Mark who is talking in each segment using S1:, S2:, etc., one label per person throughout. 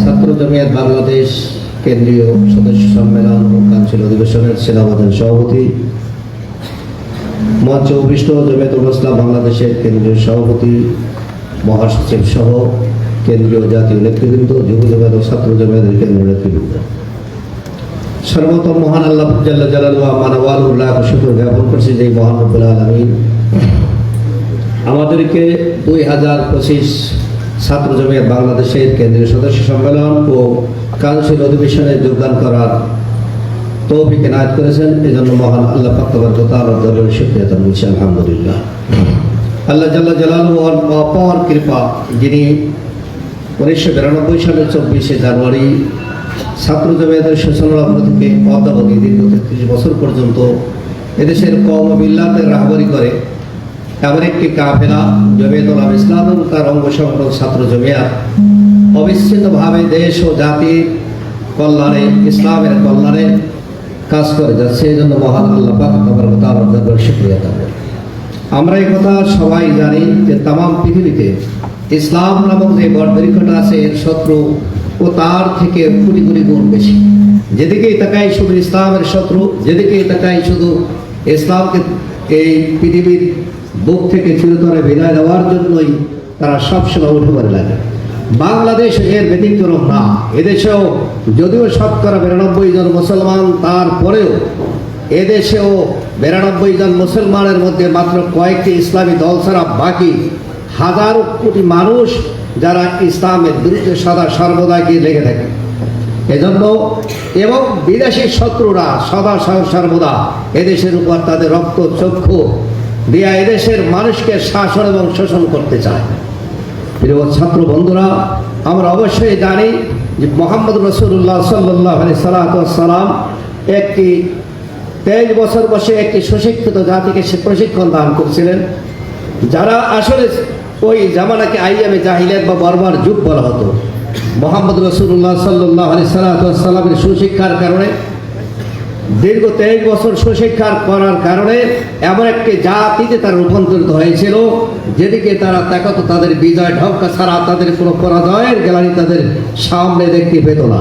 S1: ছাত্র জমিয়ত বাংলাদেশ কেন্দ্রীয় সদস্য সম্মেলন ও কাউন্সিল অধিবেশনের সেনাবাদন সভাপতি। মঞ্চ অভিষ্ট জমিয়তুল ইসলাম বাংলাদেশের কেন্দ্রীয় সভাপতি, মহাসচিব সহ কেন্দ্রীয় জাতীয় নেতৃবৃন্দ, যুব জমিয়ত ও ছাত্র জমিয়তের কেন্দ্রীয় নেতৃবৃন্দ। সর্বতম মহান আল্লাহ জাল্লা জালালু মানওয়াল উল্লাহ শুক্র জ্ঞাপন করছি যে মহান আলমিন। আমাদেরকে দুই হাজার পঁচিশ ছাত্র জমিয়ত বাংলাদেশের কেন্দ্রীয় সদস্য সম্মেলন ও কাউন্সিল অধিবেশনে যোগদান করার তৌফিক এনায়ত করেছেন। এই জন্য মহান আল্লাহ পাক্তবর শুক্রিয়া তার বলছি আলহামদুলিল্লাহ। আল্লাহ জাল্লা জালাল অপার কৃপা, যিনি উনিশশো বিরানব্বই সালের চব্বিশে জানুয়ারি ছাত্র জমিয়তের সূচনা থেকে অদ্যাবধি দীর্ঘ তেত্রিশ বছর পর্যন্ত এদেশের কম মিল্লাতের রাহবারি করে। এমন একটি কাফেলা জমিয়তুল ইসলাম তার অঙ্গ সংগঠন ছাত্র জমিয়াত। অবিচ্ছিন্নভাবে দেশ ও জাতির কল্যাণে, ইসলামের কল্যাণে কাজ করে যাচ্ছে, এই জন্য মহান আল্লাহ আমার এই কথা সবাই জানি যে তাম পৃথিবীতে ইসলাম নামক যে বটবৃক্ষটা আছে, এর শত্রু ও তার থেকে কোটি কোটি গুণ বেশি। যেদিকেই তাকাই শুধু ইসলামের শত্রু, যেদিকেই তাকাই শুধু ইসলামকে এই পৃথিবীর বুক থেকে চিরতরে বিদায় দেওয়ার জন্যই তারা সবসময় উঠে পড়ে লাগে। বাংলাদেশ এর ব্যতিক্রম না। এদেশেও যদিও শতকরা বিরানব্বই জন মুসলমান, তারপরেও এদেশেও বিরানব্বই জন মুসলমানের মধ্যে মাত্র কয়েকটি ইসলামী দল ছাড়া বাকি হাজারো কোটি মানুষ যারা ইসলামের বিরুদ্ধে সদা সর্বদা গিয়ে লেগে থাকে। এজন্য এবং বিদেশি শত্রুরা সদা সর্বদা এদেশের উপর তাদের রক্ত চক্ষু দিয়া এদেশের মানুষকে শাসন এবং শোষণ করতে চায়। প্রিয় ছাত্র বন্ধুরা, আমরা অবশ্যই জানি যে মোহাম্মদ রসুল্লাহ সাল্লাহ আলি সালাম একটি তেইশ বছর বসে একটি সুশিক্ষিত জাতিকে সে প্রশিক্ষণ দান করছিলেন। যারা আসলে ওই জামানাকে আইয়ামে জাহিলিয়াত বা বর্মার যুগ বলা হতো। মোহাম্মদ রসুল্লাহ সাল্লাহ আলি সাল্লামের সুশিক্ষার কারণে দীর্ঘ তেইশ বছর সুশিক্ষার করার কারণে এমন একটি জাতিতে তারা রূপান্তরিত হয়েছিল, যেদিকে তারা দেখাতো তাদের বিজয় ঢঙ্কা ছাড়া তাদের কোনো পরাজয়ের গ্যালারি তাদের সামনে দেখতে পেত না।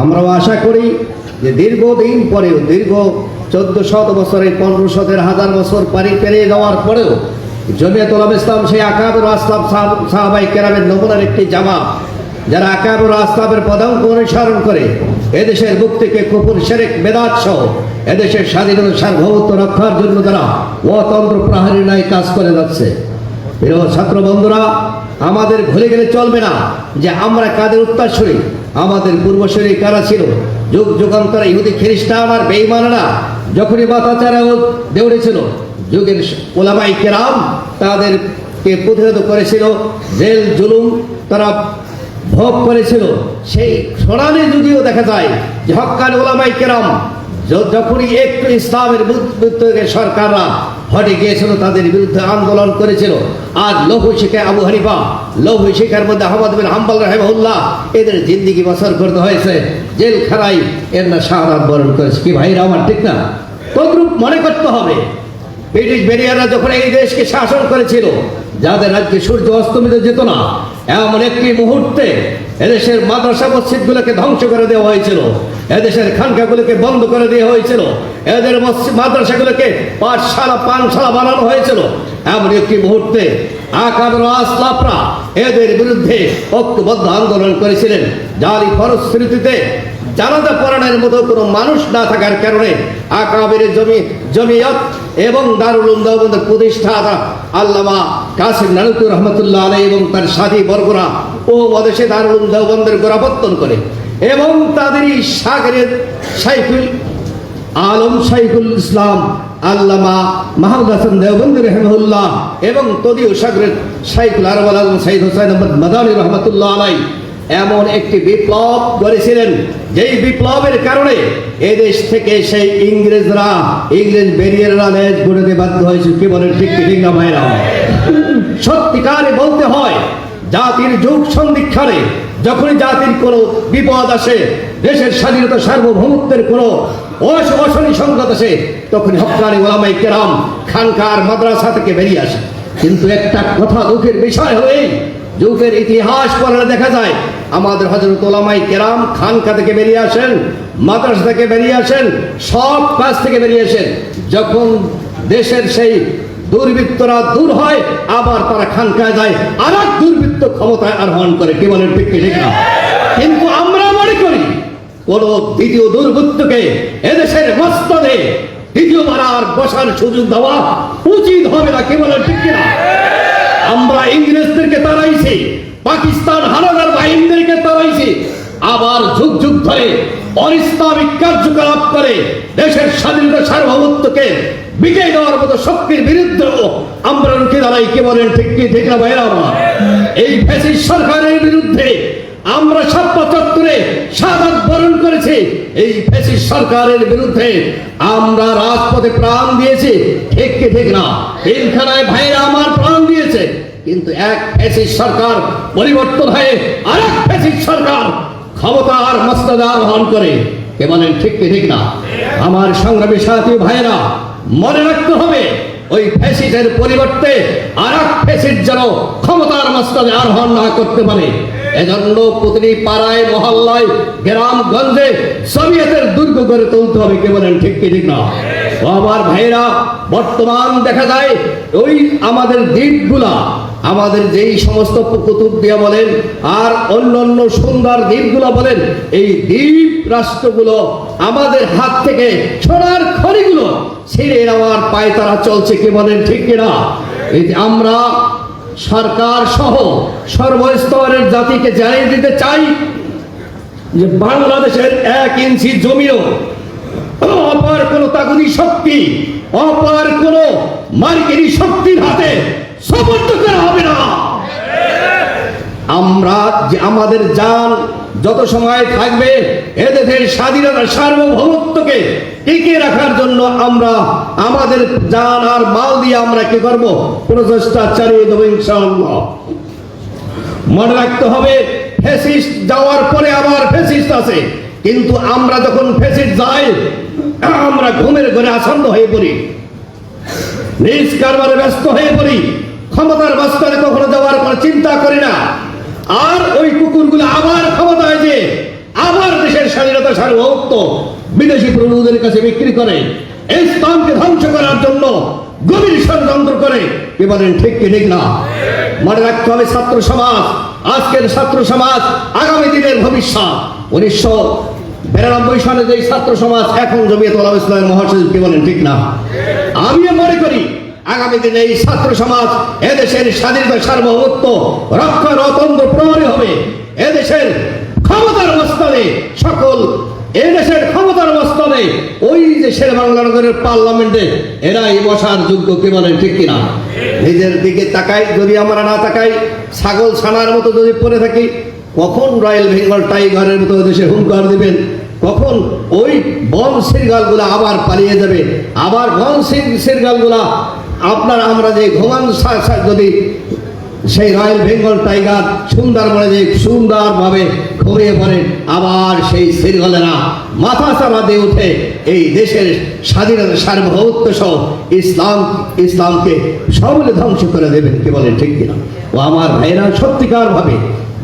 S1: আমরাও আশা করি যে দীর্ঘদিন পরেও, দীর্ঘ চোদ্দ শত বছরের পনেরো শতের হাজার বছর পারি পেরিয়ে যাওয়ার পরেও জমিয়তুল ইসলাম সেই আকাবের আসলাম সাহাবাই কেরামের নমুনার একটি জামা, যারা আকাবুর আসলামের পদাঙ্ক অনুসরণ করে এদেশের বুক থেকে শেরেক বেদাত সহ এদেশের স্বাধীনতা সার্বভৌমত্ব রক্ষার জন্য তারা অতন্ত্র প্রহারী নাই কাজ করে যাচ্ছে। প্রিয় ছাত্র বন্ধুরা, আমাদের ভুলে গেলে চলবে না যে আমরা কাদের উত্তরসূরি? আমাদের পূর্বসূরি কারা ছিল? যুগ যুগান্তরে ইহুদি খ্রিস্টান আর বেইমানরা যখনই মাতাচারা দেউড়েছিল যুগের ওলামাই কেরাম তাদেরকে প্রতিরোধ করেছিল, জেল, জুলুম, তারা ভোগ করেছিল, সেই সোনালি যুগেও দেখা যায় যে হকান ওলামাই কেরাম যখনই একটু ইসলামের সরকাররা হটে গিয়েছিল, তাদের বিরুদ্ধে আন্দোলন করেছিল। আর লৌহ শিখে আবু হানিফা, লৌহ শিখার মধ্যে আহমদ বিন হাম্বাল রাহেমউল্লাহ এদের জিন্দিগি বছর করতে হয়েছে। জেলখানায় এর না শাহাদ বরণ করেছে। কি ভাইরা আমার, ঠিক না? তদ্রুপ মনে করতে হবে, ব্রিটিশ বেরিয়াররা যখন এই দেশকে শাসন করেছিল, যাদের রাজ্যে সূর্য অস্তমিত যেত না এমন একটি মুহূর্তে এদেশের মাদ্রাসা মসজিদগুলোকে ধ্বংস করে দেওয়া হয়েছিল। এদেশের খানকাগুলোকে বন্ধ করে দেওয়া হয়েছিল। এদের মাদ্রাসাগুলোকে পাঠশালা, পানশালা বানানো হয়েছিল। এমন একটি মুহূর্তে আকাবের আসলাফরা এদের বিরুদ্ধে ঐক্যবদ্ধ আন্দোলন করেছিলেন। যারই ফলশ্রুতিতে জানাজা পড়ানোর মতো কোনো মানুষ না থাকার কারণে আকাবের জমি জমিয়ত এবং দারুল উম দেওবন্দের প্রতিষ্ঠাতা আল্লামা কাসিম নানুতুর রহমতুল্লাহ আলাই এবং তার সাথী বর্গরা ও মদেশে দারুল উম দেওবন্দের গোড়াপত্তন করে এবং তাদেরই সাগরের সাইফুল আলম শাইখুল ইসলাম আল্লামা মাহমুদ হাসান দেওবন্দি রহমুল্লাহ এবং তদীয় সাগরের শাইখুল আরবাল আলম সাইদ হোসাইন আহমদ মাদানী রহমতুল্লাহ আলাই এমন একটি বিপ্লব করেছিলেন যেই বিপ্লবের কারণে এদেশ থেকে সেই ইংরেজরা, ইংরেজ বেরিয়াররা লেজ গড়ে বাধ্য হয়েছে। কি বলেন, ঠিক ঠিক না, ভাইরা? সত্যিকারে বলতে হয়, জাতির যুগ সন্ধিক্ষণে যখনই জাতির কোনো বিপদ আসে, দেশের স্বাধীনতা সার্বভৌমত্বের কোনো অশনি সংকট আসে তখন হকানি ওলামাই কেরাম খানকার মাদ্রাসা থেকে বেরিয়ে আসে। কিন্তু একটা কথা দুঃখের বিষয় হয়ে যুগের ইতিহাস পড়ালে দেখা যায় আমাদের হজরত ওলামাই কেরাম খানকা থেকে বেরিয়ে আসেন, মাদ্রাসা থেকে বেরিয়ে আসেন, সব কাজ থেকে বেরিয়ে আসেন। যখন দেশের সেই দুর্বৃত্তরা দূর হয়, আবার তারা খানকায় যায় আর এক দুর্বৃত্ত ক্ষমতায় আরোহণ করে, কি বলেন ঠিক কিন্তু আমরা মনে করি, কোন দ্বিতীয় দুর্বৃত্তকে এদেশের মস্তদে দ্বিতীয়বার আর বসার সুযোগ দেওয়া উচিত হবে না, কি বলেন ঠিক আমরা ইংরেজদেরকে তাড়াইছি পাকিস্তান হানাদার বাহিনীদেরকে তাড়াইছি। আবার যুগ যুগ ধরে অনিসলামিক কার্যকলাপ করে দেশের স্বাধীনতা সার্বভৌমত্বকে বিজয় দেওয়ার মতো শক্তির বিরুদ্ধেও আমরা রুখে দাঁড়াই কে বলেন ঠিক কি, ঠিক না ভাইরা আমার? এই ফ্যাসিস্ট সরকারের বিরুদ্ধে আমরা সাপ্পা চত্বরে সাদাত বরণ করেছি। এই ফ্যাসিস্ট সরকারের বিরুদ্ধে আমরা রাজপথে প্রাণ দিয়েছি। ঠিক কি, ঠিক না? পিলখানায় ভাইরা আমার প্রাণ দিয়েছে। কিন্তু এক ফ্যাসিস্ট সরকার পরিবর্তন হয়ে আর এক ফ্যাসিস্ট সরকার ক্ষমতা আর মস্তদা আহ্বান করে। কে বলেন ঠিক কি ঠিক না? আমার সংগ্রামী সাথী ভাইরা মনে রাখতে হবে, ওই ফ্যাসিস্টের পরিবর্তে আর এক যেন ক্ষমতার মস্তদে আরোহণ না করতে পারে। এজন্য প্রতিটি পাড়ায়, মহল্লায়, গ্রামগঞ্জে সোভিয়েতের দুর্গ গড়ে তুলতে হবে, কে বলেন ঠিক কি ঠিক না? আমার ভাইরা বর্তমান দেখা যায়, ওই আমাদের দ্বীপগুলা আমাদের যেই সমস্ত কুতুব দিয়া বলেন, আর অন্য অন্য সুন্দর দ্বীপগুলো বলেন, এই দ্বীপ রাষ্ট্রগুলো আমাদের হাত থেকে সোনার খড়িগুলো ছেড়ে নেওয়ার পায়ে তারা চলছে কি বলেন, ঠিক কিনা আমরা সরকার সহ সর্বস্তরের জাতিকে জানিয়ে দিতে চাই যে বাংলাদেশের এক ইঞ্চি জমিও অপার কোন তাগুদি শক্তি, অপার কোন মার্কিনী শক্তির হাতে হবে না। আমরা আমাদের জান যত সময় থাকবে এদেশের স্বাধীনতা সার্বভৌমত্বকে টিকিয়ে রাখার জন্য আমরা আমাদের জান আর মাল দিয়ে আমরা কি করব? প্রচেষ্টা চালিয়ে দেবো ইনশাআল্লাহ। মনে রাখতে হবে ফেসিস্ট যাওয়ার পরে আবার ফেসিস্ট আছে। কিন্তু আমরা যখন ফেসিস্ট যাই, আমরা ঘুমের ঘরে আসন্ন হয়ে পড়ি। নিজ কারবারে ব্যস্ত হয়ে পড়ি। ক্ষমতার বাস্তবে কখনো যাওয়ার পর চিন্তা করি না। আর ওই কুকুরগুলো আবার ক্ষমতায় যে আবার দেশের স্বাধীনতা সার্বভৌমত্ব বিদেশি প্রভুদের কাছে বিক্রি করে ইসলামকে ধ্বংস করার জন্য গভীর ষড়যন্ত্র করে ঠিক কি ঠিক না? মনে রাখতে হবে ছাত্র সমাজ, আজকের ছাত্র সমাজ আগামী দিনের ভবিষ্যৎ। উনিশশো বিরানব্বই সালে যে ছাত্র সমাজ এখন জমিয়ত ওলামা ইসলামের মহাসচিব কি বলেন ঠিক না? করি আগামী দিনে এই ছাত্র সমাজ এদেশের স্বাধীনতা সার্বভৌমত্ব রক্ষার অতন্ত্র প্রহরী হবে। এদেশের ক্ষমতার অবস্থানে সকল এদেশের ক্ষমতার অবস্থানে ওই যে শের বাংলানগরের পার্লামেন্টে এরাই বসার যোগ্য কি বলেন ঠিক কিনা? নিজের দিকে তাকাই, যদি আমরা না তাকাই, ছাগল ছানার মতো যদি পড়ে থাকি, কখন রয়্যাল বেঙ্গল টাইগারের মতো দেশে হুঙ্কার দিবেন? কখন ওই বন শৃঙ্গালগুলো আবার পালিয়ে যাবে? আবার বন শৃঙ্গালগুলা আপনার আমরা যে ঘুমান যদি সেই রয়্যাল বেঙ্গল টাইগার সুন্দরবনে যে সুন্দরভাবে ঘুমিয়ে পড়ে আবার সেই শৃঙ্খলেরা মাথা চাপা দিয়ে উঠে এই দেশের স্বাধীনতা সার্বভৌমত্ব সহ ইসলাম, ইসলামকে সবলে ধ্বংস করে দেবেন, কি বলেন, ঠিক কিনা? ও আমার ভাইরা সত্যিকার ভাবে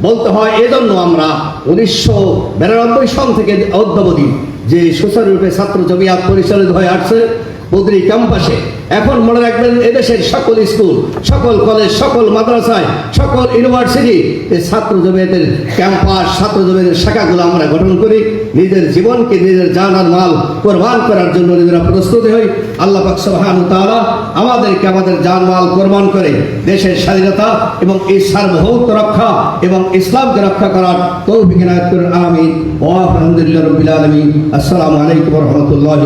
S1: বলতে হয়, এজন্য আমরা উনিশশো বিরানব্বই সন থেকে অদ্যাবধি যে সুচারুরূপে ছাত্র জমিয়াত পরিচালিত হয়ে আসছে বদ্রি ক্যাম্পাসে। এখন মনে রাখবেন এদেশের সকল স্কুল, সকল কলেজ, সকল মাদ্রাসায়, সকল ইউনিভার্সিটি, এই ছাত্র জমিয়তের ক্যাম্পাস, ছাত্র জমিয়তের শাখাগুলো আমরা গঠন করি। নিজের জীবনকে, নিজের জান আর মাল কোরবান করার জন্য নিজেরা প্রস্তুতি হই। আল্লাহ পাক সুবহানাহু তাআলা আমাদেরকে আমাদের জান, মাল কোরবান করে দেশের স্বাধীনতা এবং এই সার্বভৌমত্ব রক্ষা এবং ইসলামকে রক্ষা করার তৌফিক ইনায়াত করুন। আমিন। ওয়া আলহামদুলিল্লাহ রাব্বিল আলামিন। আসসালামু আলাইকুম রাহমাতুল্লাহি